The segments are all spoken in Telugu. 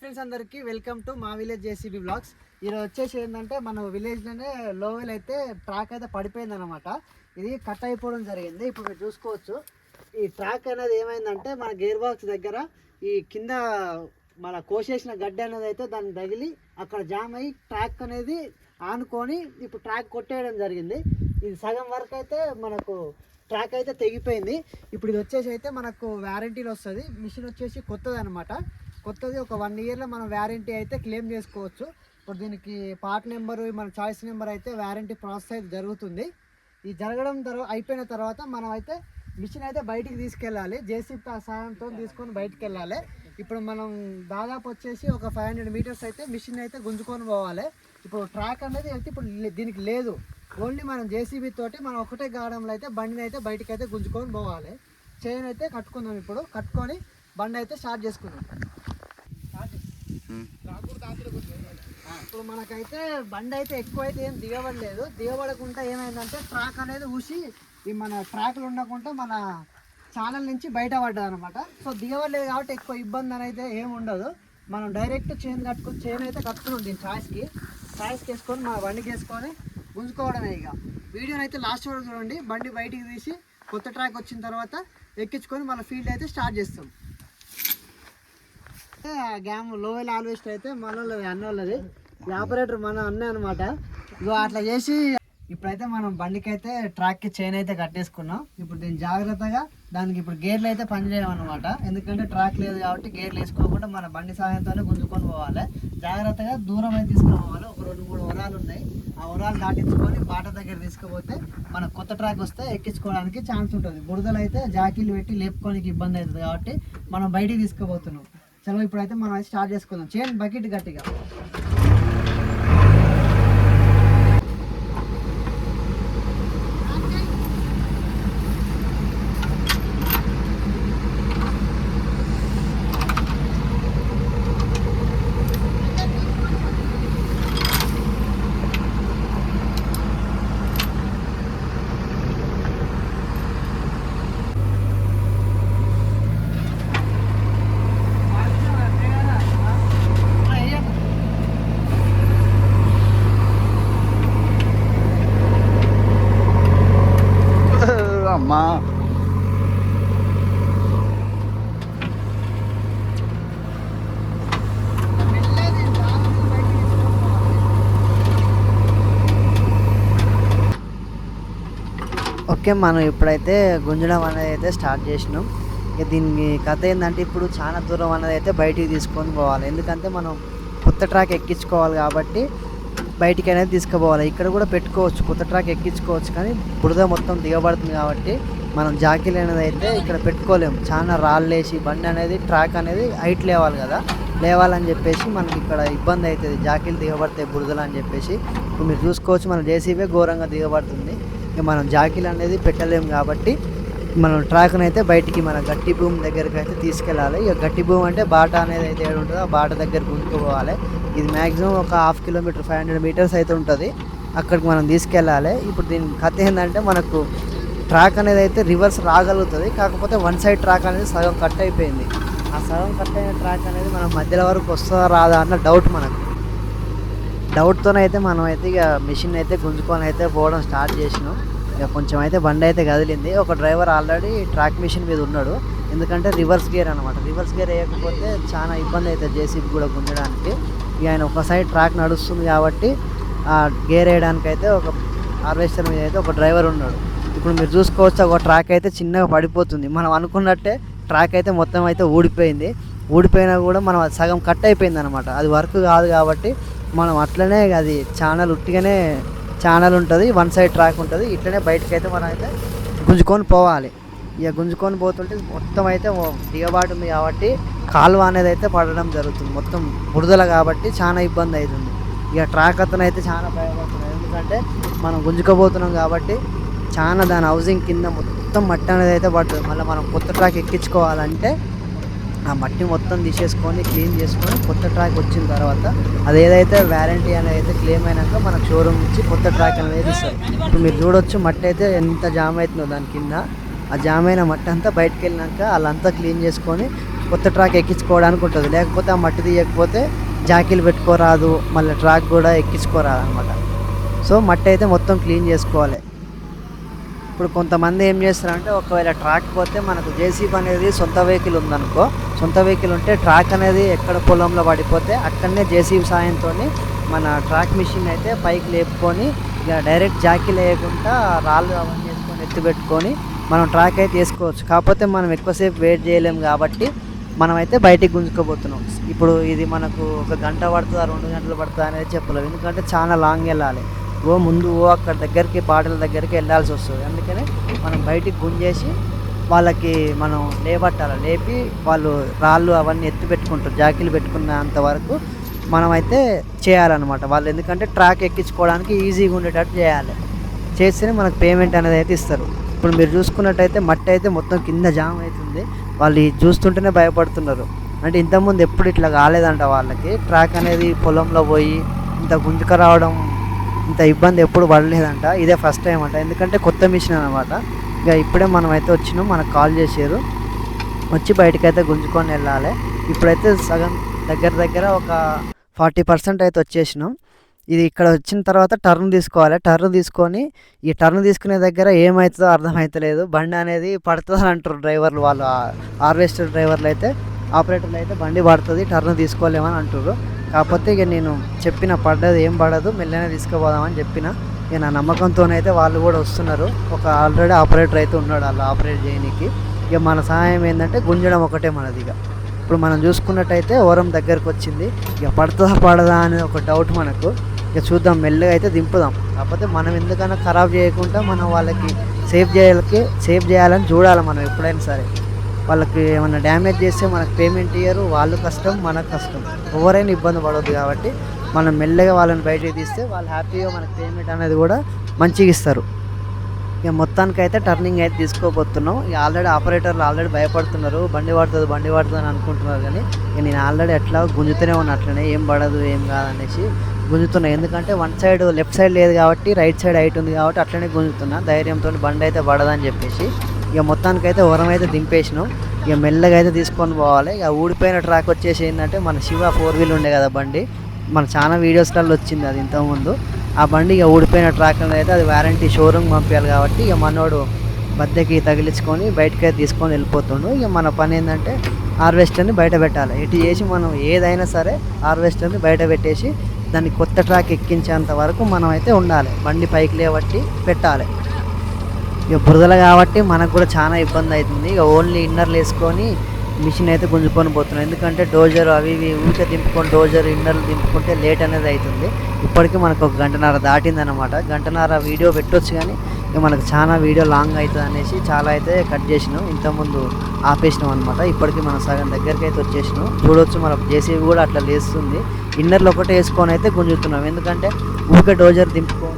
ఫ్రెండ్స్ అందరికీ వెల్కమ్ టు మా విలేజ్ జేసీబీ బ్లాగ్స్. ఈరోజు వచ్చేసి ఏంటంటే మన విలేజ్లోనే లోవెల్ అయితే ట్రాక్ అయితే పడిపోయింది అనమాట ఇది కట్ అయిపోవడం జరిగింది ఇప్పుడు మీరు చూసుకోవచ్చు. ఈ ట్రాక్ అనేది ఏమైందంటే మన గేర్ బాక్స్ దగ్గర ఈ కింద మన కోసేసిన గడ్డి అనేది అయితే దాన్ని తగిలి అక్కడ జామ్ అయ్యి ట్రాక్ అనేది ఆనుకొని ఇప్పుడు ట్రాక్ కొట్టేయడం జరిగింది. ఇది సగం వరకు అయితే మనకు ట్రాక్ అయితే తెగిపోయింది. ఇప్పుడు ఇది వచ్చేసి అయితే మనకు వ్యారంటీలో వస్తుంది. మిషన్ వచ్చేసి కొత్తది అనమాట కొత్తది. ఒక వన్ ఇయర్లో మనం వ్యారంటీ అయితే క్లెయిమ్ చేసుకోవచ్చు. ఇప్పుడు దీనికి పార్ట్ నెంబర్ మన చాయిస్ నెంబర్ అయితే వ్యారంటీ ప్రాసెస్ అయితే జరుగుతుంది. ఈ జరగడం తర్వాత అయిపోయిన తర్వాత మనం అయితే మిషన్ అయితే బయటికి తీసుకెళ్ళాలి. జేసీబీ సహాయంతో తీసుకొని బయటికి వెళ్ళాలి. ఇప్పుడు మనం దాదాపు వచ్చేసి ఒక ఫైవ్ హండ్రెడ్ మీటర్స్ అయితే మిషన్ అయితే గుంజుకొని పోవాలి. ఇప్పుడు ట్రాక్ అనేది అయితే ఇప్పుడు దీనికి లేదు. ఓన్లీ మనం జేసీబీ తోటి మనం ఒకటే గాడంలో అయితే బండిని అయితే బయటికి అయితే గుంజుకొని పోవాలి. చైన్ అయితే కట్టుకుందాం ఇప్పుడు. కట్టుకొని బండి అయితే స్టార్ట్ చేసుకుందాం. ఇప్పుడు మనకైతే బండి అయితే ఎక్కువ అయితే ఏం దిగబడలేదు. దిగబడకుండా ఏమైందంటే ట్రాక్ అనేది ఊసి ఈ మన ట్రాక్లు ఉండకుండా మన ఛానల్ నుంచి బయట పడ్డది అనమాట సో దిగబడలేదు కాబట్టి ఎక్కువ ఇబ్బంది అని అయితే ఏమి ఉండదు. మనం డైరెక్ట్ చైన్ కట్టుకుని చైన్ అయితే కట్టుకుని దీని ఛాయిస్కి ఛాయిస్కి వేసుకొని మన బండికి వేసుకొని గుంజుకోవడమే ఇక. వీడియోని అయితే లాస్ట్ వరకు చూడండి. బండి బయటికి తీసి కొత్త ట్రాక్ వచ్చిన తర్వాత ఎక్కించుకొని మన ఫీల్డ్ అయితే స్టార్ట్ చేస్తాం. అయితే ఆ గ్యామ్ లోవెల్ ఆల్వేస్ట్ అయితే మన వాళ్ళది అన్న వాళ్ళది ఆపరేటర్ మన అన్న అనమాట ఇగో అట్లా చేసి ఇప్పుడైతే మనం బండికి అయితే ట్రాక్కి చైన్ అయితే కట్టేసుకున్నాం. ఇప్పుడు దీన్ని జాగ్రత్తగా దానికి ఇప్పుడు గేర్లు అయితే పనిచేయడం అనమాట ఎందుకంటే ట్రాక్ లేదు కాబట్టి గేర్లు వేసుకోకుండా మన బండి సహాయంతోనే గుంజుకొని పోవాలి. జాగ్రత్తగా దూరం అయితే తీసుకొని పోవాలి. ఒక రెండు మూడు వరాలు ఉన్నాయి. ఆ వరాలు దాటించుకొని బాట దగ్గర తీసుకుపోతే మన కొత్త ట్రాక్ వస్తే ఎక్కించుకోవడానికి ఛాన్స్ ఉంటుంది. బురదలు అయితే జాకీలు పెట్టి లేపుకోనికి ఇబ్బంది అవుతుంది కాబట్టి మనం బయటికి తీసుకుపోతున్నాం. చలో ఇప్పుడైతే మనం స్టార్ట్ చేసుకుందాం. చేయండి బకెట్ గట్టిగా. ఓకే మనం ఇప్పుడైతే గుంజడం అనేది అయితే స్టార్ట్ చేసినాం. ఇక దీని కథ ఏంటంటే ఇప్పుడు చాలా దూరం అనేది అయితే బయటికి తీసుకొని పోవాలి. ఎందుకంటే మనం కొత్త ట్రాక్ ఎక్కించుకోవాలి కాబట్టి బయటికి అనేది తీసుకుపోవాలి. ఇక్కడ కూడా పెట్టుకోవచ్చు కొత్త ట్రాక్ ఎక్కించుకోవచ్చు కానీ బురద మొత్తం దిగబడుతుంది కాబట్టి మనం జాకీలు అనేది అయితే ఇక్కడ పెట్టుకోలేము చాలా రాళ్ళేసి బండి అనేది ట్రాక్ అనేది హైట్ లేవాలి కదా. లేవాలని చెప్పేసి మనకి ఇక్కడ ఇబ్బంది అవుతుంది. జాకీలు దిగబడతాయి బురదలు అని చెప్పేసి. ఇప్పుడు మీరు చూసుకోవచ్చు మన జేసీబీ ఘోరంగా దిగబడుతుంది. ఇక మనం జాకీలు అనేది పెట్టలేము కాబట్టి మనం ట్రాక్ని అయితే బయటికి మన గట్టి భూమి దగ్గరికి అయితే తీసుకెళ్ళాలి. ఇక గట్టి భూమి అంటే బాట అనేది అయితే ఏడు ఉంటుందో ఆ బాట దగ్గర గుంజుకోవాలి ఇది మ్యాక్సిమం ఒక half kilometre five hundred metres అయితే ఉంటుంది. అక్కడికి మనం తీసుకెళ్ళాలి. ఇప్పుడు దీని కథ ఏంటంటే మనకు ట్రాక్ అనేది అయితే రివర్స్ రాగలుగుతుంది. కాకపోతే వన్ సైడ్ ట్రాక్ అనేది సగం కట్ అయిపోయింది. ఆ సగం కట్ అయిన ట్రాక్ అనేది మనం మధ్యలో వరకు వస్తుందా రాదా అన్న డౌట్ మనకు. డౌట్తో అయితే మనం అయితే ఇక మిషన్ అయితే గుంజుకొని అయితే పోవడం స్టార్ట్ చేసినాం. ఇక కొంచెం అయితే బండి అయితే కదిలింది. ఒక డ్రైవర్ ఆల్రెడీ ట్రాక్ మిషన్ మీద ఉన్నాడు. ఎందుకంటే రివర్స్ గేర్ అనమాట రివర్స్ గేర్ వేయకపోతే చాలా ఇబ్బంది అవుతుంది జేసీబీ కూడా గుంజడానికి. ఇక ఆయన ఒక సైడ్ ట్రాక్ నడుస్తుంది కాబట్టి ఆ గేర్ వేయడానికి అయితే ఒక హార్వెస్టర్ మీద అయితే ఒక డ్రైవర్ ఉన్నాడు. ఇప్పుడు మీరు చూసుకోవచ్చు ఒక ట్రాక్ అయితే చిన్నగా పడిపోతుంది. మనం అనుకున్నట్టే ట్రాక్ అయితే మొత్తం అయితే ఊడిపోయింది. ఊడిపోయినా కూడా మనం సగం కట్ అయిపోయింది అనమాట అది వర్క్ కాదు కాబట్టి మనం అట్లనే అది ఛానల్ ఉట్టిగానే ఛానల్ ఉంటుంది వన్ సైడ్ ట్రాక్ ఉంటుంది. ఇట్లనే బయటకు అయితే మనం అయితే గుంజుకొని పోవాలి. ఇక గుంజుకొని పోతుంటే మొత్తం అయితే దిగబాటు ఉంది కాబట్టి కాలువ అనేది అయితే పడడం జరుగుతుంది. మొత్తం బురదల కాబట్టి చాలా ఇబ్బంది అవుతుంది. ఇక ట్రాక్ అతను అయితే చాలా భయపడుతున్నాడు. ఎందుకంటే మనం గుంజుకోబోతున్నాం కాబట్టి చాలా దాని హౌసింగ్ కింద మొత్తం మట్టి అనేది అయితే పడుతుంది. మళ్ళీ మనం కొత్త ట్రాక్ ఎక్కించుకోవాలంటే ఆ మట్టి మొత్తం తీసేసుకొని క్లీన్ చేసుకొని కొత్త ట్రాక్ వచ్చిన తర్వాత అది ఏదైతే వ్యారంటీ అనేది అయితే క్లెయిమ్ అయినాక మనకు షోరూమ్ నుంచి కొత్త ట్రాక్ అనేది ఇస్తారు. ఇప్పుడు మీరు చూడొచ్చు మట్టి అయితే ఎంత జామ్ అవుతుందో దాని కింద. ఆ జామ్ అయిన మట్టి అంతా బయటకు వెళ్ళినాక వాళ్ళంతా క్లీన్ చేసుకొని కొత్త ట్రాక్ ఎక్కించుకోవడానికి ఉంటుంది. లేకపోతే ఆ మట్టి తీయకపోతే జాకీలు పెట్టుకోరాదు మళ్ళీ ట్రాక్ కూడా ఎక్కించుకోరాదు అనమాట సో మట్టి అయితే మొత్తం క్లీన్ చేసుకోవాలి. ఇప్పుడు కొంతమంది ఏం చేస్తారంటే ఒకవేళ ట్రాక్ పోతే మనకు జేసీబీ అనేది సొంత వెహికల్ ఉందనుకో సొంత వెహికల్ ఉంటే ట్రాక్ అనేది ఎక్కడ పొలంలో పడిపోతే అక్కడనే జేసీబీ సాయంతో మన ట్రాక్ మిషన్ అయితే పైకి లేపుకొని ఇక డైరెక్ట్ జాకీ లేకుండా రాళ్ళు అవన్నీ వేసుకొని ఎత్తిపెట్టుకొని మనం ట్రాక్ అయితే వేసుకోవచ్చు. కాకపోతే మనం ఎక్కువసేపు వెయిట్ చేయలేము కాబట్టి మనమైతే బయటికి గుంజుకోబోతున్నాం. ఇప్పుడు ఇది మనకు ఒక గంట పడుతుందా రెండు గంటలు పడుతుందా అనేది చెప్పలేము. ఎందుకంటే చాలా లాంగ్ వెళ్ళాలి. ఓ ముందు ఓ అక్కడ దగ్గరికి పాటల దగ్గరికి వెళ్ళాల్సి వస్తుంది. అందుకనే మనం బయటికి గుంజేసి వాళ్ళకి మనం లేబట్టాలి లేపి వాళ్ళు రాళ్ళు అవన్నీ ఎత్తి పెట్టుకుంటారు జాకీలు పెట్టుకున్నంత వరకు మనమైతే చేయాలన్నమాట. వాళ్ళు ఎందుకంటే ట్రాక్ ఎక్కించుకోవడానికి ఈజీగా ఉండేటట్టు చేయాలి. చేస్తేనే మనకు పేమెంట్ అనేది అయితే ఇస్తారు. ఇప్పుడు మీరు చూసుకున్నట్టయితే మట్టి అయితే మొత్తం కింద జామ్ అవుతుంది. వాళ్ళు చూస్తుంటేనే భయపడుతున్నారు. అంటే ఇంతకుముందు ఎప్పుడు ఇట్లా కాలేదంట వాళ్ళకి. ట్రాక్ అనేది పొలంలో పోయి ఇంత గుంజుక రావడం ఇంత ఇబ్బంది ఎప్పుడు పడలేదంట. ఇదే ఫస్ట్ టైం అంట. ఎందుకంటే కొత్త మిషన్ అనమాట ఇక ఇప్పుడే మనం అయితే వచ్చినాం మనకు కాల్ చేసారు వచ్చి బయటకైతే గుంజుకొని వెళ్ళాలి. ఇప్పుడైతే సగం దగ్గర దగ్గర ఒక ఫార్టీ పర్సెంట్ అయితే వచ్చేసినాం. ఇది ఇక్కడ వచ్చిన తర్వాత టర్న్ తీసుకోవాలి. టర్న్ తీసుకొని ఈ టర్న్ తీసుకునే దగ్గర ఏమవుతుందో అర్థమవుతలేదు బండి అనేది పడుతుందని అంటారు డ్రైవర్లు వాళ్ళు హార్వెస్టర్ డ్రైవర్లు అయితే. ఆపరేటర్లు అయితే బండి పడుతుంది టర్న్ తీసుకోలేమని అంటారు కాకపోతే ఇక నేను చెప్పిన పడ్డది ఏం పడదు మెల్లనే తీసుకుపోదామని చెప్పిన. ఇక నా నమ్మకంతోనైతే వాళ్ళు కూడా వస్తున్నారు. ఒక ఆల్రెడీ ఆపరేటర్ అయితే ఉన్నాడు వాళ్ళు ఆపరేట్ చేయడానికి ఇక మన సహాయం ఏంటంటే గుంజడం ఒకటే మనది ఇక. ఇప్పుడు మనం చూసుకున్నట్టయితే ఓరం దగ్గరకు వచ్చింది. ఇక పడుతుందా పడదా అనేది ఒక డౌట్ మనకు. ఇక చూద్దాం మెల్లగా అయితే దింపుదాం. కాకపోతే మనం ఎందుకన్నా ఖరాబ్ చేయకుండా మనం వాళ్ళకి సేఫ్ చేయాలకి సేఫ్ చేయాలని చూడాలి మనం ఎప్పుడైనా సరే. వాళ్ళకి ఏమైనా డ్యామేజ్ చేస్తే మనకు పేమెంట్ ఇయ్యరు. వాళ్ళు కష్టం మనకు కష్టం. ఎవరైనా ఇబ్బంది పడవద్దు కాబట్టి మనం మెల్లగా వాళ్ళని బయటకు తీస్తే వాళ్ళు హ్యాపీగా మనకు పేమెంట్ అనేది కూడా మంచిగా ఇస్తారు. ఇక మొత్తానికి అయితే టర్నింగ్ అయితే తీసుకోబోతున్నాం. ఇక ఆల్రెడీ ఆపరేటర్లు ఆల్రెడీ భయపడుతున్నారు. బండి పడుతుంది బండి పడుతుంది అని అనుకుంటున్నారు కానీ ఇక నేను ఆల్రెడీ ఎట్లా గుంజుతూనే ఉన్నా అట్లనే ఏం పడదు ఏం కాదనేసి గుంజుతున్నా. ఎందుకంటే వన్ సైడ్ లెఫ్ట్ సైడ్ లేదు కాబట్టి రైట్ సైడ్ హైట్ ఉంది కాబట్టి అట్లనే గుంజుతున్నా. ధైర్యంతో బండి అయితే పడదని చెప్పేసి ఇక మొత్తానికి అయితే ఉరం అయితే దింపేసినాం. ఇక మెల్లగా అయితే తీసుకొని పోవాలి. ఇక ఊడిపోయిన ట్రాక్ వచ్చేసి ఏంటంటే మన శివ ఫోర్ వీల్ ఉండే కదా బండి. మన చాలా వీడియోస్లలో వచ్చింది అది ఇంతకుముందు ఆ బండి ఇక ఊడిపోయిన ట్రాక్ అనేది అయితే అది వారంటీ షోరూమ్ పంపించాలి కాబట్టి ఇక మనోడు బద్దెకి తగిలించుకొని బయటకి తీసుకొని వెళ్ళిపోతుండు. ఇక మన పని ఏంటంటే హార్వెస్టర్ని బయట పెట్టాలి. ఇటు చేసి మనం ఏదైనా సరే హార్వెస్టర్ని బయట పెట్టేసి దాన్ని కొత్త ట్రాక్ ఎక్కించేంత వరకు మనం అయితే ఉండాలి. బండి పైకి లేవట్టి పెట్టాలి. ఇక బురదలు కాబట్టి మనకు కూడా చాలా ఇబ్బంది అవుతుంది. ఇక ఓన్లీ ఇన్నర్లు వేసుకొని మిషన్ అయితే గుంజుకొని పోతున్నాం. ఎందుకంటే డోజర్ అవి ఇవి ఊరికే దింపుకొని డోజర్ ఇన్నర్లు దింపుకుంటే లేట్ అనేది అవుతుంది. ఇప్పటికీ మనకు ఒక గంటన్నర దాటిందనమాట గంటన్నర వీడియో పెట్టొచ్చు కానీ ఇక మనకు చాలా వీడియో లాంగ్ అవుతుంది అనేసి చాలా అయితే కట్ చేసినాం. ఇంతకుముందు ఆపేసినాం అనమాట ఇప్పటికీ మనం సగం దగ్గరికి అయితే వచ్చేసినాం. చూడొచ్చు మన జేసీబీ కూడా అట్లా లేస్తుంది. ఇన్నర్లు ఒకటే వేసుకొని అయితే గుంజుతున్నాం. ఎందుకంటే ఊరికే డోజర్ దింపుకొని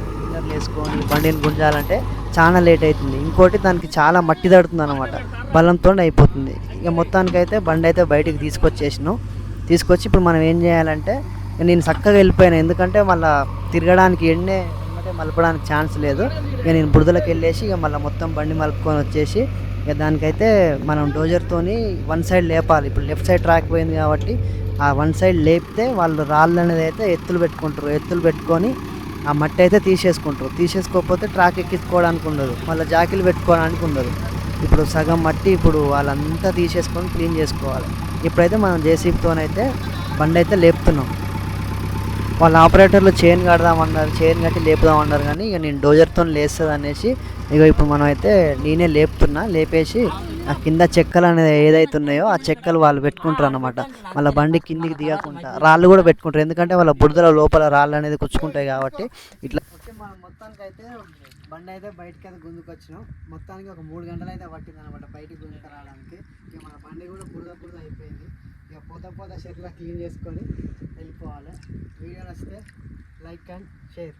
వేసుకొని బండిని గుంజాలంటే చాలా లేట్ అవుతుంది. ఇంకోటి దానికి చాలా మట్టి తడుతుంది అనమాట బలంతో అయిపోతుంది. ఇక మొత్తానికి అయితే బండి అయితే బయటికి తీసుకొచ్చేసినాం. తీసుకొచ్చి ఇప్పుడు మనం ఏం చేయాలంటే నేను చక్కగా వెళ్ళిపోయాను. ఎందుకంటే మళ్ళీ తిరగడానికి ఎండే మలపడానికి ఛాన్స్ లేదు. ఇక నేను బురదలకు వెళ్ళేసి ఇక మళ్ళీ మొత్తం బండి మలుపుకొని వచ్చేసి ఇక దానికైతే మనం డోజర్తోని వన్ సైడ్ లేపాలి. ఇప్పుడు లెఫ్ట్ సైడ్ ట్రాక్ పోయింది కాబట్టి ఆ వన్ సైడ్ లేపితే వాళ్ళు రాళ్ళు అనేది అయితే ఎత్తులు పెట్టుకుంటారు. ఎత్తులు పెట్టుకొని ఆ మట్టి అయితే తీసేసుకుంటారు. తీసేసుకోకపోతే ట్రాక్ ఎక్కించుకోవడానికి ఉండదు. మళ్ళీ జాకీలు పెట్టుకోవడానికి ఉండదు. ఇప్పుడు సగం మట్టి ఇప్పుడు వాళ్ళంతా తీసేసుకొని క్లీన్ చేసుకోవాలి. ఇప్పుడైతే మనం జేసీబీతోనైతే బండి అయితే లేపుతున్నాం. వాళ్ళ ఆపరేటర్లు చైన్ కడదామన్నారు చైన్ కట్టి లేపుదామన్నారు కానీ ఇక నేను డోజర్తో లేస్తుంది అనేసి ఇక ఇప్పుడు మనం అయితే నేనే లేపుతున్నా లేపేసి ఆ కింద చెక్కలు అనేది ఏదైతే ఉన్నాయో ఆ చెక్కలు వాళ్ళు పెట్టుకుంటారు అనమాట వాళ్ళ బండి కిందికి దిగకుండా రాళ్ళు కూడా పెట్టుకుంటారు. ఎందుకంటే వాళ్ళ బురదల లోపల రాళ్ళు అనేది కుచ్చుకుంటాయి కాబట్టి ఇట్లా మనం మొత్తానికి అయితే బండి అయితే బయటకి అయితే గుంజుకొచ్చినాం. మొత్తానికి ఒక మూడు గంటలు అయితే పట్టింది అనమాట బయటికి గుంజుకు రావడానికి ఇక మన బండి కూడా బురద బురద అయిపోయింది. ఇక పోత పోత షెడ్లో క్లీన్ చేసుకొని వెళ్ళిపోవాలి. వీడియో నచ్చితే లైక్ అండ్ షేర్.